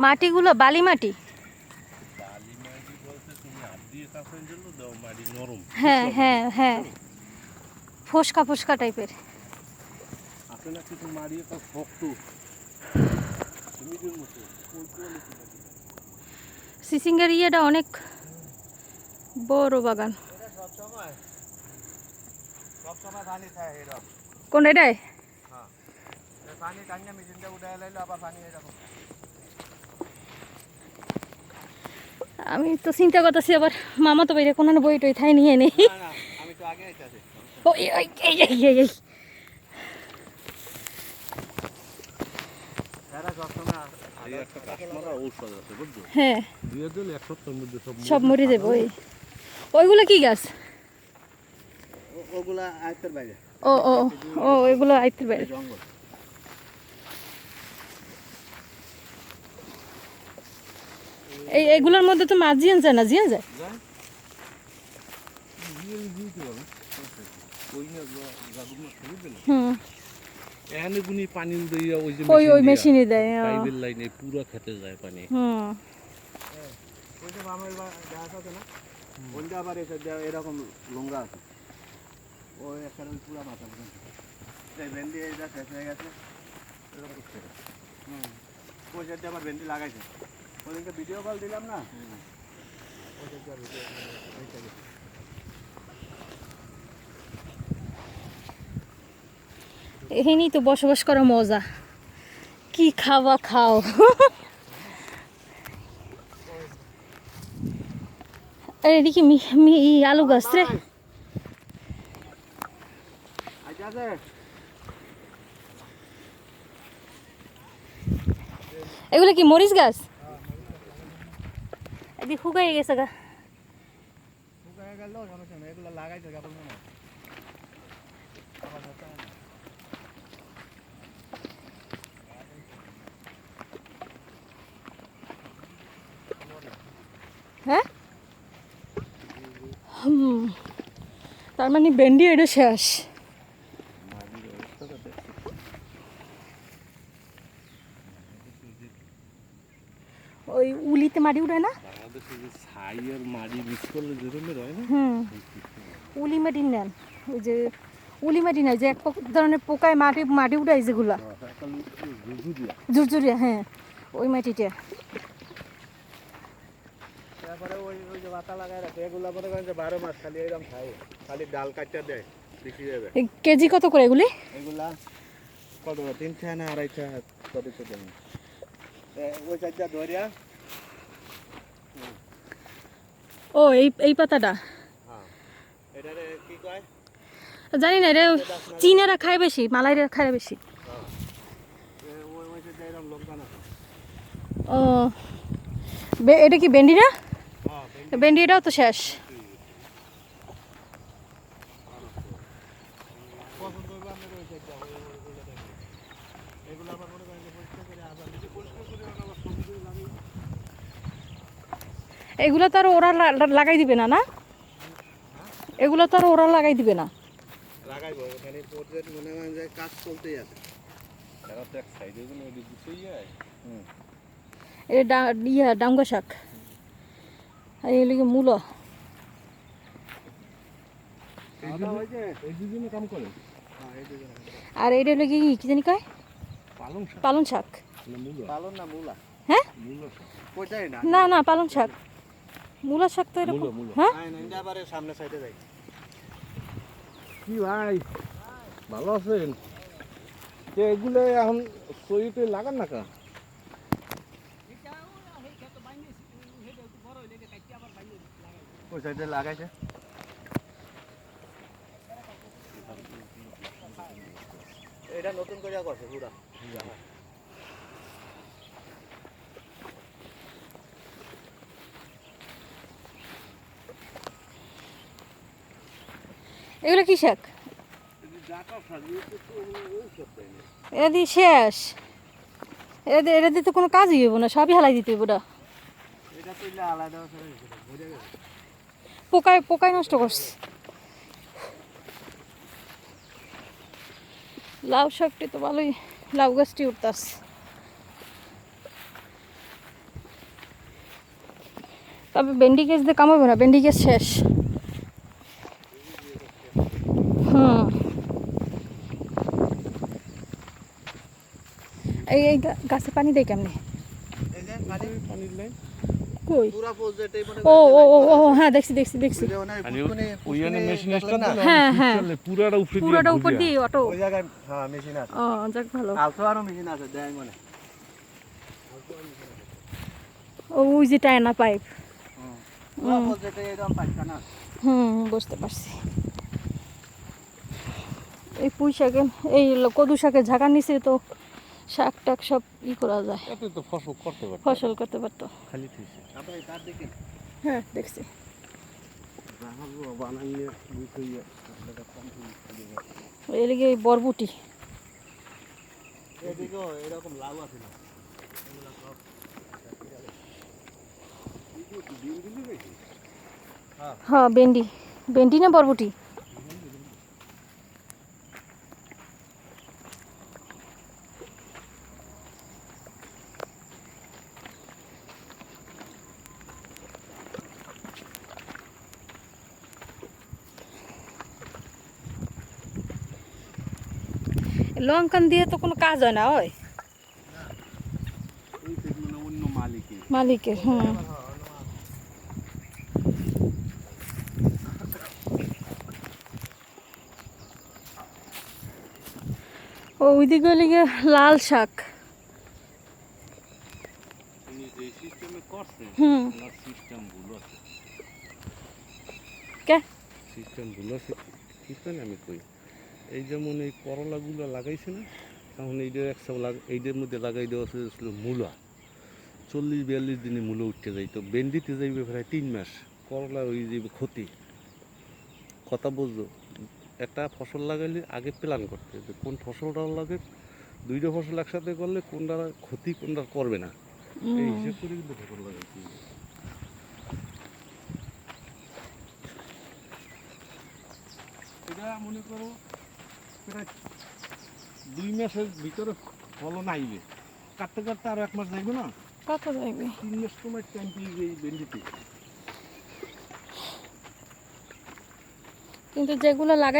মাটিগুলো, বালি মাটি? হ্যাঁ হ্যাঁ হ্যাঁ। ফোসকা ফোসকা টাইপের। সিসিঙ্গার ইয়েটা অনেক বড় বাগান। কোন এটাই? পানি টানিয়ে মেশিনটা উঠে আবার পানি এরকম আমি তো চিন্তা করতেছি আবার মামা তো বাইরে কোনো বই টই থাই নিয়ে নেই। হ্যাঁ। সব মরে যাবে। ওই। ওইগুলো কি গাছ? ও- ওগুলা আয়ত্তের বাইরে। ও ও ও এগুলো আইতে পারে জঙ্গল। এই এগুলোর মধ্যে তো মাছ জিয়ান যায় না জিয়ান যায়? দিয়ে হুম। এখানে গুনি পানি উড়াইয়া ওই যে ওই ওই মেশিনে দেয় পাইপের লাইনে পুরো খেতে যায় পানি। হুম। ওই যে গাছ আছে না? ওইটা আবার এরকম লোংরা আছে। ওই ওই পুরা মাথা এই ভেন্ডি শেষ হয়ে গেছে। এরকম করছে। হুম। ওই ভেন্ডি লাগাইছে। ওদিনকে ভিডিও কল দিলাম না? এখানেই তো বসবাস করা মজা। কি খাওয়া খাও? এদিকে আলু গাছ রে। এগুলো কি মরিচ গাছ? এদিকে শুকাই গেছে গা। শুকায় গেল সমস্যা নেই এগুলো লাগাইছে কেবল মনে হয়। হুম। তার মানে ভেন্ডি এটা শেষ। ওই উলিতে মাটি উঠে না? হয় না? উলি মাটি নেন। ওই যে উলি মাটি নাই যে এক ধরনের পোকায় মাটি মাটি উঠাই যেগুলা। হ্যাঁ ওই মাটিটা। তারপরে ওই ওই যে পাতা লাগাই রাখে এগুলো মনে করেন যে বারো মাস খালি এরকম খাই খালি ডাল কাটটা দেয় বিক্রি যাবে কেজি কত করে এগুলি? এগুলা কত তিন ছয় না আড়াই ছয় কত ওই চারটা ধরিয়া ও এই এই পাতাটা? হ্যাঁ। জানি না রে চীনারা খায় বেশি মালাইরা খায় বেশি। ও বে- এটা কি ভেন্ডি না? ভেন্ডি এটাও তো শেষ। পছন্দ করবে আপনার ওই চারটা ওই ওই ওই জায়গায়। এগুলো আবার মনে করেন যে পরিষ্কার করে আবার যদি পরিষ্কার করে আবার সবজি করে লাগাই এগুলো তো আর ওরা লাগাই দিবে না না? এগুলো তো আর ওরা লাগাই দিবে না। মনে ইয়া ডাঙ্গা শাক। আর এগুলো মূলো। হ্যাঁ আর এটা হলো কি কি জানি কয়? পালং শাক। পালং শাক। না না মূলা। হ্যাঁ? না না পালং শাক। মূলা শাক তো এরকম। হ্যাঁ? সামনে সাইডে যাই কি ভাই? ভালো আছেন? তো এগুলো এখন সইতে লাগান না কা ওই সাইডে লাগাইছে। এটা নতুন করে করছে পুরা। এগুলো কি শাক? এটা দিয়ে শেষ। এটা দিয়ে এটা দিয়ে তো কোনো কাজই হইব না, সবই হালাই দিতে হইব না। পোকায় পোকায় নষ্ট করছে। লাউ শাকটি তো ভালোই, লাউ গাছটি উঠতাস তবে ভেন্ডি গাছ দিয়ে কামাবো না, ভেন্ডি গাছ শেষ হুম এই গাছে পানি দেয় কেমনে? এই যে পানি পানির লাইন কই পুরা পোজ যেটাই মনে ও ও ও ও হ্যাঁ দেখছি দেখছি দেখছি? হ্যাঁ, হ্যাঁ। পুরাটা উপরে দিয়ে উপর দিয়ে অটো। ওই জায়গায় হ্যাঁ মেশিন আছে। ও যাক ভালো। আলতো আরও মেশিন আছে দেয় মানে। ও ওই যে টায়না পাইপ। হুম। বুঝতে পারছি। এই পুঁই শাকে এই কদু শাকের ঝাঁকার নিচে তো। শাক টাক সব ই করা যায়। এতে তো ফসল করতে পারতো ফসল করতে পারতো। খালি থইছে। তার হ্যাঁ দেখছি। এদিকে বরবুটি। এদিকেও এরকম লাউ আছে না? হ্যাঁ ভেন্ডি। ভেন্ডি না বরবুটি? লঙ্কান দিয়ে তো কোনো কাজ হয় না, ওই। মালিকের হুম ও, ওইদিকে লিগে লাল শাক। হুম। সিস্টেম সিস্টেম আমি কই? এই যেমন এই করলাগুলো লাগাইছে না তখন এইটার একসব লাগ এইটার মধ্যে লাগাই দেওয়া ছিল মূলা। চল্লিশ বিয়াল্লিশ দিনে মূলো উঠতে যাইতো বেন্ডিতে যাইবে প্রায় তিন মাস। করলা ওই যাইবে ক্ষতি। কথা বুঝলো একটা ফসল লাগাইলে আগে প্ল্যান করতে হবে। যে কোন ফসলটা লাগে দুইটা ফসল একসাথে করলে কোনটা ক্ষতি কোনটা করবে না। এই। হিসেব করে কিন্তু ফসল লাগাইতে এটা মনে করো প্রায় দুই মাসের ভিতরে ফলন আইবে। কাটতে কাটতে আরও এক মাস যাইবে না? কত যাইবে? তিন মাস তোমার টাইম পেয়ে এই ভেন্ডিতে। কিন্তু যেগুলো লাগাই